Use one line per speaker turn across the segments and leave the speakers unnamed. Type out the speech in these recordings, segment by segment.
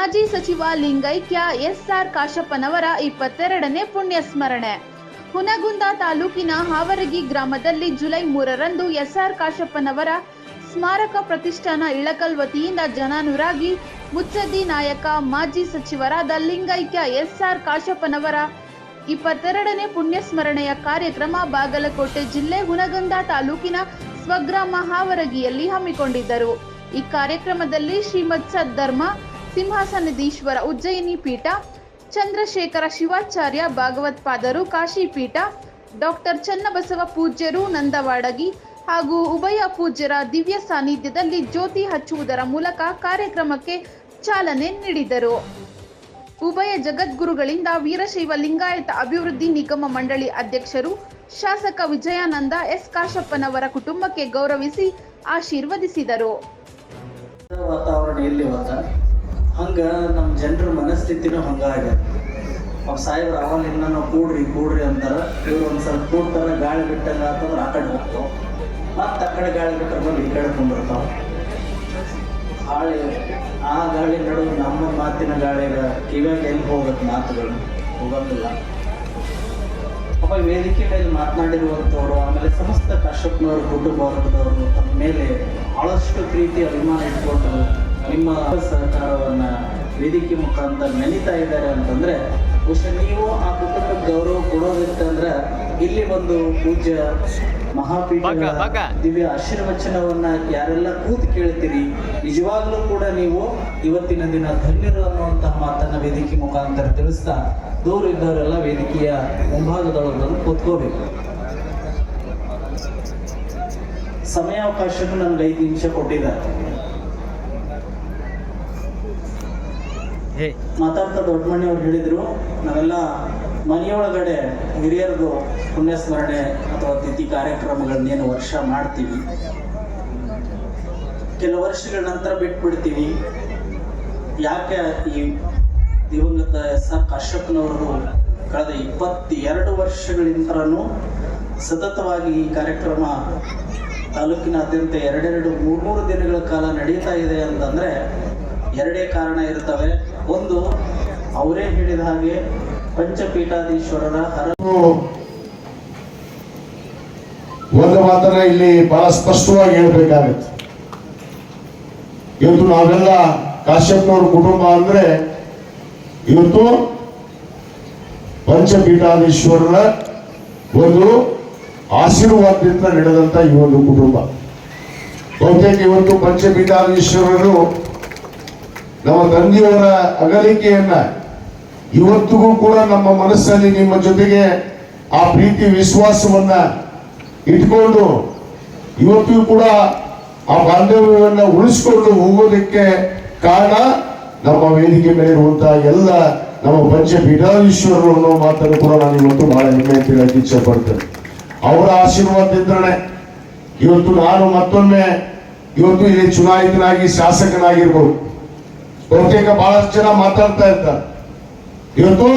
ಯುವ ಲಿಂಗೈಕ್ಯ ಎಸ್ಆರ್ ಕಾಶಪ್ಪನವರ ಇಪ್ಪತ್ತೆರಡನೇ ಪುಣ್ಯ ಸ್ಮರಣೆ ಹುನಗುಂದ ತಾಲೂಕಿನ ಹಾವರಗಿ ಗ್ರಾಮದಲ್ಲಿ ಜುಲೈ ಮೂರರಂದು ಎಸ್ಆರ್ ಕಾಶಪ್ಪನವರ ಸ್ಮಾರಕ ಪ್ರತಿಷ್ಠಾನ ಇಳಕಲ್ ವತಿಯಿಂದ ಜನಾನುರಾಗಿ ಮುಚ್ಚದ್ದಿ ನಾಯಕ, ಮಾಜಿ ಸಚಿವರಾದ ಲಿಂಗೈಕ್ಯ ಎಸ್ಆರ್ ಕಾಶಪ್ಪನವರ ಇಪ್ಪತ್ತೆರಡನೇ ಪುಣ್ಯ ಸ್ಮರಣೆಯ ಕಾರ್ಯಕ್ರಮ ಬಾಗಲಕೋಟೆ ಜಿಲ್ಲೆ ಹುನಗುಂದ ತಾಲೂಕಿನ ಸ್ವಗ್ರಾಮ ಹಾವರಗಿಯಲ್ಲಿ ಹಮ್ಮಿಕೊಂಡಿದ್ದರು. ಈ ಕಾರ್ಯಕ್ರಮದಲ್ಲಿ ಶ್ರೀಮತ್ ಸದ್ಧರ್ಮ ಸಿಂಹಾಸನದೀಶ್ವರ ಉಜ್ಜಯಿನಿ ಪೀಠ, ಚಂದ್ರಶೇಖರ ಶಿವಾಚಾರ್ಯ ಭಾಗವತ್ಪಾದರು ಕಾಶಿ ಪೀಠ, ಡಾಕ್ಟರ್ ಚನ್ನಬಸವ ಪೂಜ್ಯರು ನಂದವಾಡಗಿ ಹಾಗೂ ಉಭಯ ಪೂಜ್ಯರ ದಿವ್ಯ ಸಾನ್ನಿಧ್ಯದಲ್ಲಿ ಜ್ಯೋತಿ ಹಚ್ಚುವುದರ ಮೂಲಕ ಕಾರ್ಯಕ್ರಮಕ್ಕೆ ಚಾಲನೆ ನೀಡಿದರು. ಉಭಯ ಜಗದ್ಗುರುಗಳಿಂದ ವೀರಶೈವ ಲಿಂಗಾಯತ ಅಭಿವೃದ್ಧಿ ನಿಗಮ ಮಂಡಳಿ ಅಧ್ಯಕ್ಷರು, ಶಾಸಕ ವಿಜಯಾನಂದ ಎಸ್ ಕಾಶಪ್ಪನವರ ಕುಟುಂಬಕ್ಕೆ ಗೌರವಿಸಿ ಆಶೀರ್ವದಿಸಿದರು.
ಹಂಗ ನಮ್ಮ ಜನರ ಮನಸ್ಥಿತಿನೂ ಹಂಗ ಆಗ್ಯದ. ಅವ್ ಸಾಹೇಬ್ರ ಇನ್ನ ನಾವು ಕೂಡ್ರಿ ಕೂಡ್ರಿ ಅಂತಾರ. ಇವ್ರು ಒಂದು ಸ್ವಲ್ಪ ಕೂಡ್ತಾರ, ಗಾಳಿ ಬಿಟ್ಟಂಗ ಆತಂದ್ರೆ ಆ ಕಡೆ ಹೋಗ್ತಾವ. ಮತ್ತೆ ಆ ಕಡೆ ಗಾಳಿ ಬಿಟ್ಟರೆ ಬಂದು ಈ ಕಡೆ ಕುಂದಿರ್ತಾವ. ಗಾಳಿ ಆ ಗಾಳಿ ನಡುವೆ ನಮ್ಮ ಮಾತಿನ ಗಾಳಿಗ ಕಿವ್ಯಾಗ ಎಲ್ಲಿ ಹೋಗುತ್ತೆ ಮಾತುಗಳು? ಹೋಗಂಗಿಲ್ಲ. ಅಪ್ಪ ವೇದಿಕೆ ಮೇಲೆ ಮಾತನಾಡಿರುವಂಥವ್ರು ಆಮೇಲೆ ಸಮಸ್ತ ಕಶ್ಯಪ್ನವರು, ಕುಟುಂಬ ವರ್ಗದವರು ತಮ್ಮ ಮೇಲೆ ಬಹಳಷ್ಟು ಪ್ರೀತಿ, ಅಭಿಮಾನ ಇಟ್ಕೊಂಡು ನಿಮ್ಮ ಸಹಕಾರವನ್ನ ವೇದಿಕೆ ಮುಖಾಂತರ ನೆನೀತಾ ಇದ್ದಾರೆ ಅಂತಂದ್ರೆ ಬಹುಶಃ ನೀವು ಆ ಕುಟುಂಬಕ್ಕೆ ಗೌರವ ಕೊಡೋದಿತ್ತಂದ್ರೆ ಇಲ್ಲಿ ಒಂದು ಪೂಜ್ಯ ಮಹಾಪೀಠ. ದಿವ್ಯ ಆಶೀರ್ವಚನವನ್ನ ಯಾರೆಲ್ಲ ಕೂತು ಕೇಳ್ತೀರಿ ನಿಜವಾಗ್ಲೂ ಕೂಡ ನೀವು ಇವತ್ತಿನ ದಿನ ಧನ್ಯರು ಅನ್ನುವಂತಹ ಮಾತನ್ನ ವೇದಿಕೆ ಮುಖಾಂತರ ತಿಳಿಸ್ತಾ ದೂರ ಇದ್ದವರೆಲ್ಲ ವೇದಿಕೆಯ ಮುಂಭಾಗದೊಳಗೆ ಬಂದು ಕೂತ್ಕೋಬೇಕು ಸಮಯಾವಕಾಶಕ್ಕೂ ನನ್ಗೆ ಐದು ನಿಮಿಷ ಕೊಟ್ಟಿದ್ದಾರೆ ಮಾತಾಡ್ತಾ ದೊಡ್ಡಮಣ್ಣಿ ಅವ್ರು ಹೇಳಿದ್ರು, ನಾವೆಲ್ಲ ಮನೆಯೊಳಗಡೆ ಹಿರಿಯರದು ಪುಣ್ಯಸ್ಮರಣೆ ಅಥವಾ ತಿಥಿ ಕಾರ್ಯಕ್ರಮಗಳನ್ನೇನು ವರ್ಷ ಮಾಡ್ತೀವಿ. ಕೆಲವು ವರ್ಷಗಳ ನಂತರ ಬಿಟ್ಬಿಡ್ತೀವಿ. ಯಾಕೆ ಈ ದಿವಂಗತ ಎಸ್ ಆರ್ ಕಾಶ್ಯಪ್ನವರು ಕಳೆದ ಇಪ್ಪತ್ತೆರಡು ವರ್ಷಗಳಿಂದಲೂ ಸತತವಾಗಿ ಈ ಕಾರ್ಯಕ್ರಮ ತಾಲೂಕಿನಾದ್ಯಂತ ಎರಡೆರಡು ಮೂರ್ಮೂರು ದಿನಗಳ ಕಾಲ ನಡೀತಾ ಇದೆ ಅಂತಂದ್ರೆ ಎರಡೇ ಕಾರಣ ಇರ್ತವೆ. ಒಂದು ಅವರೇ ಹೇಳಿದ ಹಾಗೆ ಪಂಚಪೀಠಾಧೀಶ್ವರರ ಹರ
ಒಂದು ಮಾತನ್ನ ಇಲ್ಲಿ ಬಹಳ ಸ್ಪಷ್ಟವಾಗಿ ಹೇಳಬೇಕಾಗತ್ತೆ. ಇವತ್ತು ನಾವೆಲ್ಲ ಕಾಶ್ಯಪ್ನವ್ರ ಕುಟುಂಬ ಅಂದ್ರೆ ಇವತ್ತು ಪಂಚಪೀಠಾಧೀಶ್ವರರ ಒಂದು ಆಶೀರ್ವಾದದಿಂದ ನಡೆದಂತ ಈ ಒಂದು ಕುಟುಂಬ. ಬಹುತೇಕ ಇವತ್ತು ಪಂಚಪೀಠಾಧೀಶ್ವರರು ನಮ್ಮ ತಂದೆಯವರ ಅಗಲಿಕೆಯನ್ನ ಇವತ್ತಿಗೂ ಕೂಡ ನಮ್ಮ ಮನಸ್ಸಲ್ಲಿ ನಿಮ್ಮ ಜೊತೆಗೆ ಆ ಪ್ರೀತಿ ವಿಶ್ವಾಸವನ್ನ ಇಟ್ಕೊಂಡು ಇವತ್ತಿಗೂ ಕೂಡ ಆ ಬಾಂಧವ್ಯವನ್ನ ಉಳಿಸ್ಕೊಂಡು ಹೋಗೋದಕ್ಕೆ ಕಾರಣ ನಮ್ಮ ವೇದಿಕೆ ಮೇಲೆ ಇರುವಂತಹ ಎಲ್ಲ ನಮ್ಮ ಪಂಚಪೀಠಾಧೀಶ್ವರರು ಅನ್ನೋ ಮಾತನ್ನು ಕೂಡ ನಾನು ಇವತ್ತು ಬಹಳ ಹೆಮ್ಮೆ ಅಂತ ಹೇಳಕ್ಕೆ ಇಚ್ಛೆ ಪಡ್ತೇನೆ. ಅವರ ಆಶೀರ್ವಾದದಿಂದಲೇ ಇವತ್ತು ನಾನು ಮತ್ತೊಮ್ಮೆ ಇವತ್ತು ಇಲ್ಲಿ ಚುನಾಯಿತನಾಗಿ ಶಾಸಕನಾಗಿರ್ಬೋದು. ಬಹುತೇಕ ಬಹಳಷ್ಟು ಜನ ಮಾತಾಡ್ತಾ ಇರ್ತಾರೆ ಇವತ್ತು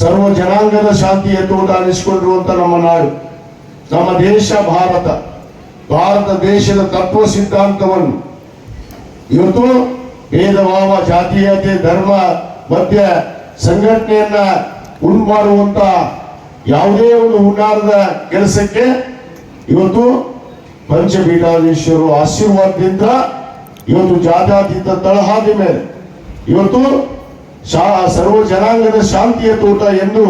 ಸರ್ವ ಜನಾಂಗದ ಶಾಂತಿ ಎತ್ತುವುದು ಅನಿಸಿಕೊಂಡಿರುವಂತ ನಮ್ಮ ನಾಡು, ನಮ್ಮ ದೇಶ ಭಾರತ ಭಾರತ ದೇಶದ ತತ್ವ ಸಿದ್ಧಾಂತವನ್ನು. ಇವತ್ತು ಭೇದ ಭಾವ, ಜಾತೀಯತೆ, ಧರ್ಮ ಮಧ್ಯ ಸಂಘಟನೆಯನ್ನ ಉಂಟು ಮಾಡುವಂತ ಯಾವುದೇ ಒಂದು ಹುನ್ನಾರದ ಕೆಲಸಕ್ಕೆ ಇವತ್ತು ಪಂಚಪೀಠಾಧೀಶ್ವರರು ಆಶೀರ್ವಾದದಿಂದ ಇವತ್ತು ಜಾತ್ಯಾತೀತ ತಳಹಾದಿ ಮೇಲೆ. ಇವತ್ತು ಸರ್ವ ಜನಾಂಗದ ಶಾಂತಿಯ ತೋಟ ಎಂದು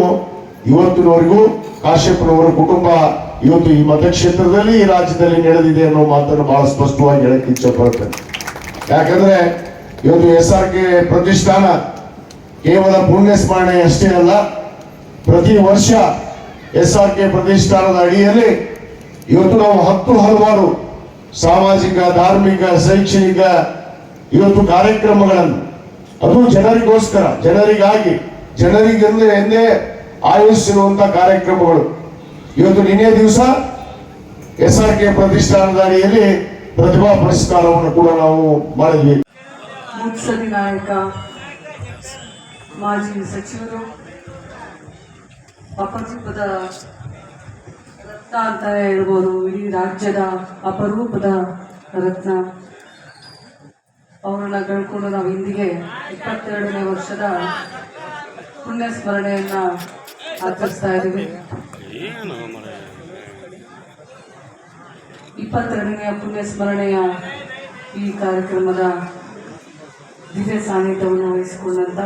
ಇವತ್ತಿನವರೆಗೂ ಕಾಶ್ಯಪ್ಪನವರ ಕುಟುಂಬ ಇವತ್ತು ಈ ಮತಕ್ಷೇತ್ರದಲ್ಲಿ, ಈ ರಾಜ್ಯದಲ್ಲಿ ನಡೆದಿದೆ ಅನ್ನೋ ಮಾತನ್ನು ಬಹಳ ಸ್ಪಷ್ಟವಾಗಿ ಹೇಳಕ್ಕೆ ಇಚ್ಛೆ ಪಡ್ತೇನೆ ಯಾಕಂದ್ರೆ ಇವತ್ತು ಎಸ್ ಆರ್ ಕೆ ಪ್ರತಿಷ್ಠಾನ ಕೇವಲ ಪುಣ್ಯ ಸ್ಮರಣೆ ಅಷ್ಟೇ ಅಲ್ಲ, ಪ್ರತಿ ವರ್ಷ ಎಸ್ ಆರ್ ಕೆ ಪ್ರತಿಷ್ಠಾನದ ಅಡಿಯಲ್ಲಿ ಇವತ್ತು ನಾವು ಹತ್ತು ಹಲವಾರು ಸಾಮಾಜಿಕ, ಧಾರ್ಮಿಕ, ಶೈಕ್ಷಣಿಕ ಇವತ್ತು ಕಾರ್ಯಕ್ರಮಗಳನ್ನು. ಅದು ಜನರಿಗೋಸ್ಕರ, ಜನರಿಗಾಗಿ, ಜನರಿಗೆಂದು ಎಂದೇ ಆಯೋಜಿಸಿರುವಂತ ಕಾರ್ಯಕ್ರಮಗಳು. ಇವತ್ತು ನಿನ್ನೆ ದಿವಸ ಎಸ್ ಆರ್ ಕೆ ಪ್ರತಿಷ್ಠಾನದ ಅಡಿಯಲ್ಲಿ ಪ್ರತಿಭಾ ಪುರಸ್ಕಾರವನ್ನು ಕೂಡ ನಾವು ಮಾಡಿದ್ವಿ.
ಮುತ್ಸದಿ ನಾಯಕ, ಮಾಜಿ ಸಚಿವರು, ಅಪರೂಪದ ರತ್ನ ಅಂತ ಹೇಳ್ಬೋದು ಇಡೀ ರಾಜ್ಯದ ಅಪರೂಪದ ರತ್ನ. ಅವರನ್ನ ಕಳ್ಕೊಂಡು ನಾವು ಇಂದಿಗೆ ಇಪ್ಪತ್ತೆರಡನೇ ವರ್ಷದ ಪುಣ್ಯ ಸ್ಮರಣೆಯನ್ನ ಆಚರಿಸ್ತಾ ಇದ್ದೀವಿ. ಇಪ್ಪತ್ತೆರಡನೆಯ ಪುಣ್ಯ ಸ್ಮರಣೆಯ ಈ ಕಾರ್ಯಕ್ರಮದ ದಿವ್ಯ ಸಾನ್ನಿಧ್ಯವನ್ನು ವಹಿಸಿಕೊಂಡಂತ